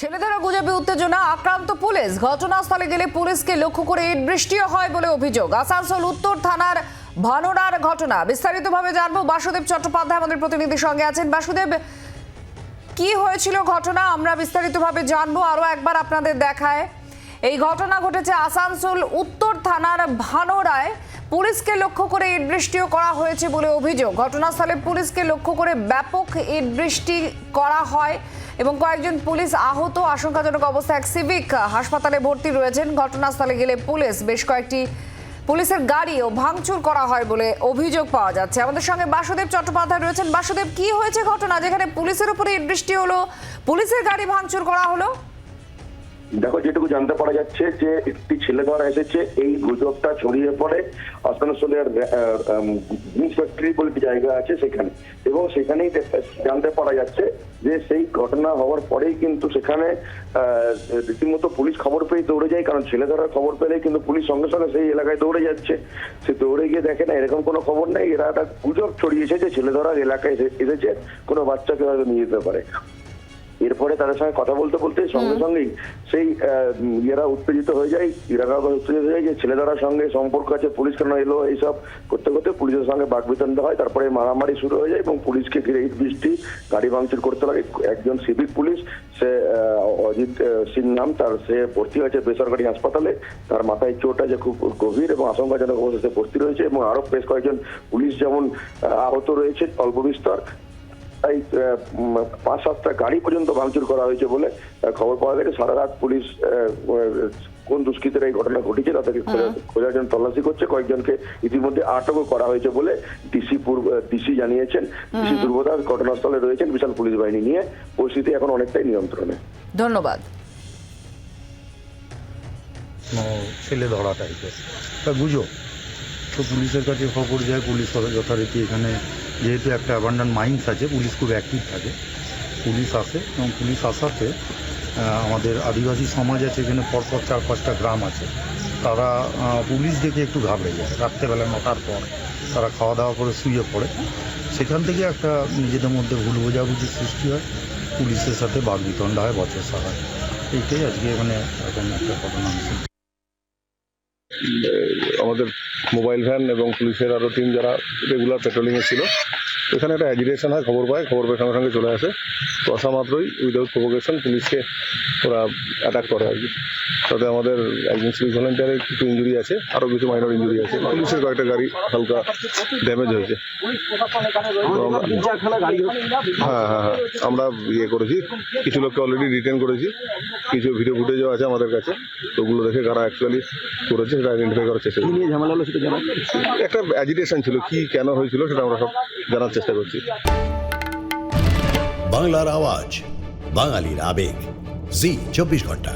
ছেলেদের গুজবে উত্তেজনা, আক্রান্ত পুলিশ। ঘটনাস্থলে গেলে পুলিশকে লক্ষ্য করে ইট বৃষ্টিও হয় বলে অভিযোগ। আসানসোল উত্তর থানার ভানোরার ঘটনা। বিস্তারিতভাবে জানব বাসুদেব চট্টোপাধ্যায় আমাদের প্রতিনিধির সঙ্গে আছেন। বাসুদেব, কি হয়েছিল ঘটনা? আমরা বিস্তারিতভাবে জানব। আরও একবার আপনাদের দেখায়। এই ঘটনা ঘটেছে আসানসোল উত্তর থানার ভানোরায়। পুলিশকে লক্ষ্য করে ইট বৃষ্টিও করা হয়েছে বলে অভিযোগ। ঘটনাস্থলে পুলিশকে লক্ষ্য করে ব্যাপক ইট বৃষ্টি করা হয়। এবং কয়েকজন পুলিশ আহত। আশঙ্কাজনক অবস্থায় এক সিভিক হাসপাতালে ভর্তি রয়েছেন। ঘটনাস্থলে গেলে পুলিশ বেশ কয়েকটি পুলিশের গাড়িও ভাঙচুর করা হয় বলে অভিযোগ পাওয়া যাচ্ছে। আমাদের সঙ্গে বাসুদেব চট্টোপাধ্যায় রয়েছেন। বাসুদেব, কি হয়েছে ঘটনা যেখানে পুলিশের উপরে দৃষ্টি হলো? পুলিশের গাড়ি ভাঙচুর করা হলো? দেখো, যেটুকু জানতে পারা যাচ্ছে যে একটি ছেলে ধরা এসেছে, এই গুজবটা ছড়িয়ে পড়ে আসানসোলের জিনিস ফ্যাক্টরি বলে একটি জায়গা আছে সেখানে। এবং সেখানেই জানতে পারা যাচ্ছে যে সেই ঘটনা হওয়ার পরেই কিন্তু সেখানে রীতিমতো পুলিশ খবর পেয়ে দৌড়ে যায়, কারণ ছেলে ধরার খবর পেলেই কিন্তু পুলিশ সঙ্গে সঙ্গে সেই এলাকায় দৌড়ে যাচ্ছে। সে দৌড়ে গিয়ে দেখে না, এরকম কোনো খবর নেই। এরা একটা গুজব ছড়িয়েছে যে ছেলে ধরার এলাকায় এসে- এসেছে, কোনো বাচ্চাকে হয়তো নিয়ে যেতে পারে। এরপরে তাদের সঙ্গে কথা বলতে বলতে সঙ্গে সঙ্গেই সেই ইয়েরা উত্তেজিত হয়ে যায় ইরাকা উত্তেজিত হয়ে যায় যে ছেলেদারার সঙ্গে সম্পর্ক আছে পুলিশ কেন এলো এইসব করতে করতে পুলিশের সঙ্গে বাকবিতণ্ড হয় তারপরে মারামারি শুরু হয়ে যায় এবং পুলিশকে ঘিরে ইট বৃষ্টি গাড়ি ভাঙচুর করতে লাগে। একজন সিভিক পুলিশ সে অজিত সিং নাম তার সে ভর্তি হয়েছে বেসরকারি হাসপাতালে। তার মাথায় চোট আছে খুব গভীর এবং আশঙ্কাজনক অবস্থায় সে ভর্তি রয়েছে এবং আরও বেশ কয়েকজন পুলিশ যেমন আহত রয়েছে অল্প বিস্তর এই পাঁচ সাতটা গাড়ি পর্যন্ত ভাঙচুর করা হয়েছে বলে খবর পাওয়া গেছে। সারা রাত পুলিশ কোন দুষ্কৃতীরা এই ঘটনা ঘটেছে তাদেরকে খোঁজা- খোঁজার জন্য তল্লাশি করছে। কয়েকজনকে ইতিমধ্যে আটকও করা হয়েছে বলে ডিসি পূর্ব ডিসি জানিয়েছেন। ডিসি দুর্গদাস ঘটনাস্থলে রয়েছেন বিশাল পুলিশ বাহিনী নিয়ে। পরিস্থিতি এখন অনেকটাই নিয়ন্ত্রণে। ধন্যবাদ। ছেলে ধরা টাইপের। তা বুঝো তো পুলিশের কাছে খবর যায় পুলিশ যথারীতি এখানে যেহেতু একটা অ্যাবান্ডান মাইন্স আছে, পুলিশ খুব অ্যাক্টিভ থাকে। পুলিশ আসে এবং পুলিশ আসাতে আমাদের আদিবাসী সমাজ আছে, এখানে পরপর চার পাঁচটা গ্রাম আছে। তারা পুলিশ দেখে একটু ঘাবড়ে যায়। রাত্রেবেলা নটার পর তারা খাওয়া দাওয়া করে শুয়ে পড়ে। সেখান থেকে একটা নিজেদের মধ্যে ভুল বোঝাবুঝির সৃষ্টি হয়। পুলিশের সাথে বাগবিতণ্ডা হয়, বচসা হয়। এইটাই আজকে এখানে এখন একটা ঘটনা। আমাদের মোবাইল ভ্যান এবং পুলিশের আরও টিম যারা রেগুলার পেট্রোলিংয়ে ছিল এখানে একটা অ্যাজিটেশন হয় খবর পায় খবর পেয়ে সঙ্গে সঙ্গে চলে আসে। তো আসা মাত্রই উইদাউট প্রভোকেশন পুলিশকে ওরা অ্যাটাক করে আর কি। তাতে আমাদের একজন সিভিক ভলেন্টিয়ারের কিছু ইঞ্জুরি আছে আরও কিছু মাইনর ইঞ্জুরি আছে। পুলিশের কয়েকটা গাড়ি হালকা ড্যামেজ হয়েছে। হ্যাঁ হ্যাঁ হ্যাঁ আমরা ইয়ে করেছি। কিছু লোককে অলরেডি রিটার্ন করেছি। কিছু ভিডিও ফুটেজও আছে আমাদের কাছে। তো ওগুলো দেখে কারা অ্যাকচুয়ালি করেছে সেটা আইডেন্টিফাই করার চেষ্টা একটা অ্যাজিটেশন ছিল কি কেন হয়েছিল সেটা আমরা সব জানার চেষ্টা করছি। বাংলার আওয়াজ বাঙালির আবেগ। জি চব্বিশ ঘণ্টা।